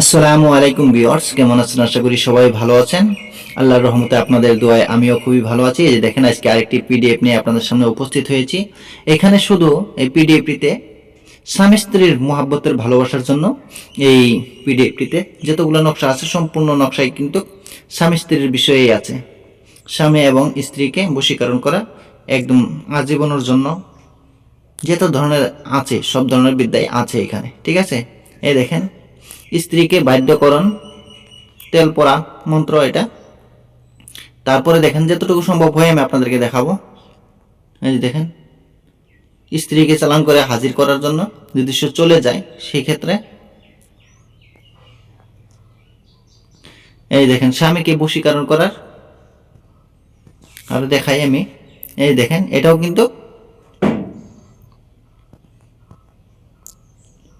আসসালামু আলাইকুম ভিউয়ার্স, কেমন আছেন? আশা করি সবাই ভালো আছেন। আল্লাহর রহমতে আপনাদের দোয়ায় আমিও খুবই ভালো আছি। এই যে দেখেন, আজকে আরেকটি পিডিএফ নিয়ে আপনাদের সামনে উপস্থিত হয়েছি। এখানে শুধু এই পিডিএফটিতে স্বামী স্ত্রীর মোহাব্বতের ভালোবাসার জন্য এই পিডিএফটিতে যতগুলো নকশা আছে, সম্পূর্ণ নকশাই কিন্তু স্বামী স্ত্রীর বিষয়েই আছে। স্বামী এবং স্ত্রীকে বশীকরণ করা একদম আজীবনের জন্য যত ধরনের আছে, সব ধরনের বিদ্যাই আছে এখানে। ঠিক আছে? এই দেখেন স্ত্রীকে বাধ্যকরণ, তেল পড়া মন্ত্র এটা। তারপরে দেখেন যতটুকু সম্ভব হয় আমি আপনাদেরকে দেখাবো। এই দেখেন, স্ত্রীকে চালান করে হাজির করার জন্য যদি সে চলে যায় সেই ক্ষেত্রে এই দেখেন, স্বামীকে বশীকরণ করার আর দেখাই আমি। এই দেখেন, এটাও কিন্তু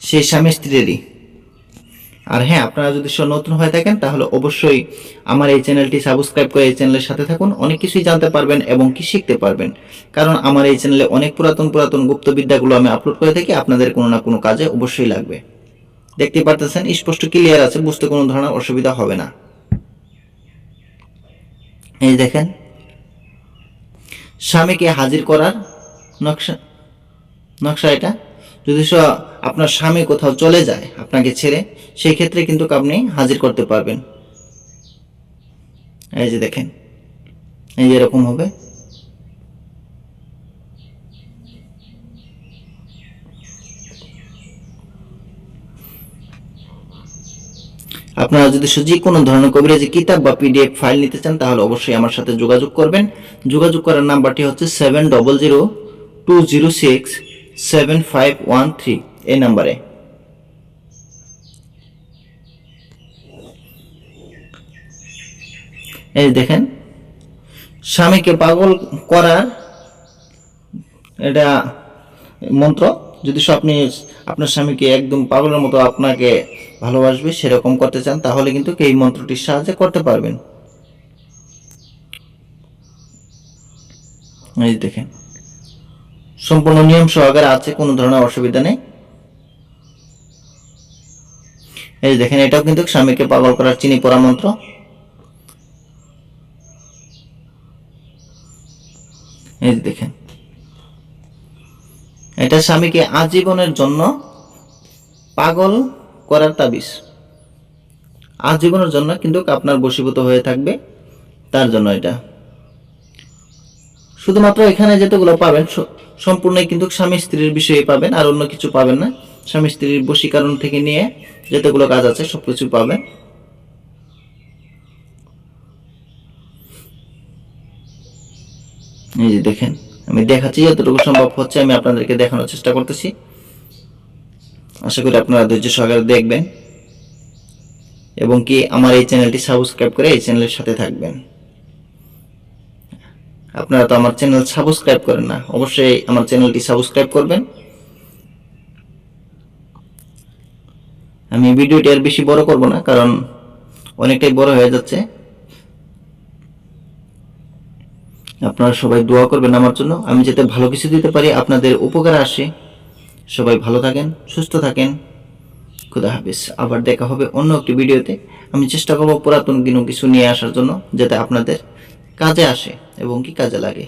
সেই স্বামী স্ত্রীরই। আর হ্যাঁ আপনারা যদি নতুন হয়ে থাকেন, তাহলে অবশ্যই আমার এই চ্যানেলটি সাবস্ক্রাইব করে এই চ্যানেলের সাথে থাকুন। অনেক কিছুই জানতে পারবেন এবং কি শিখতে পারবেন। কারণ আমার এই চ্যানেলে অনেক পুরাতন পুরাতন গুপ্তবিদ্যাগুলো আমি আপলোড করে থাকি, আপনাদের কোনো না কোনো কাজে অবশ্যই লাগবে। দেখতে পারতেছেন, স্পষ্ট ক্লিয়ার আছে, বুঝতে কোনো ধরনের অসুবিধা হবে না। এই দেখেন, স্বামীকে হাজির করার নকশা নকশা এটা। যদি আপনার স্বামী কোথাও চলে যায় আপনাকে ছেড়ে, সেই ক্ষেত্রে কিন্তু আপনি হাজির করতে পারবেন। এই যে দেখেন, এই যে এরকম হবে। আপনারা যদি যে কোনো ধরনের কবিরাজি কিতাব বা পিডিএফ ফাইল নিতে চান, তাহলে অবশ্যই আমার সাথে যোগাযোগ করবেন। যোগাযোগ করার নাম্বারটি হচ্ছে seven double zero two zero six seven five one three এই নাম্বারে। এই দেখেন, স্বামীকে পাগল করার এটা মন্ত্র। যদি আপনি, আপনার স্বামীকে একদম পাগলের মতো আপনাকে ভালোবাসবে, সেরকম করতে চান, তাহলে কিন্তু এই মন্ত্রটির সাহায্যে করতে পারবেন। এই দেখেন, সম্পূর্ণ নিয়ম সহকারে আছে, কোনো ধরনের অসুবিধা নেই। এই দেখেন, এটাও কিন্তু স্বামীকে পাগল করার চিনি পড়া মন্ত্র। এই দেখেন, এটা স্বামীকে আজীবনের জন্য পাগল করার তাবিজ। আজীবনের জন্য কিন্তু আপনার বশীভূত হয়ে থাকবে তার জন্য এটা। শুধুমাত্র এখানে যেতগুলো পাবেন সম্পূর্ণই কিন্তু স্বামী স্ত্রীর বিষয়ে পাবেন, আর অন্য কিছু পাবেন না। স্বামী স্ত্রীর বশীকরণ থেকে নিয়ে যেতগুলো কাজ আছে সবকিছু পাবেন এই যে দেখেন, আমি দেখাচ্ছি যতটুকু সম্ভব হচ্ছে, আমি আপনাদেরকে দেখানোর চেষ্টা করতেছি। আশা করি আপনারা ধৈর্য সহকারে দেখবেন এবং কি আমার এই চ্যানেলটি সাবস্ক্রাইব করে এই চ্যানেলের সাথে থাকবেন। আপনারা তো আমার চ্যানেল সাবস্ক্রাইব করেন না, অবশ্যই আমার চ্যানেলটি সাবস্ক্রাইব করবেন। আমি ভিডিওটি আর বেশি বড় করব না, কারণ অনেকটাই বড় হয়ে যাচ্ছে। আপনারা সবাই দোয়া করবেন আমার জন্য। আমি যাতে ভালো কিছু দিতে পারি, আপনাদের উপকারে আসে। সবাই ভালো থাকেন, সুস্থ থাকেন। খুদা হাফিজ। আবার দেখা হবে অন্য একটি ভিডিওতে। আমি চেষ্টা করব পুরাতন কোনো কিছু নিয়ে আসার জন্য, যাতে আপনাদের কাজে আসে এবং কি কাজে লাগে।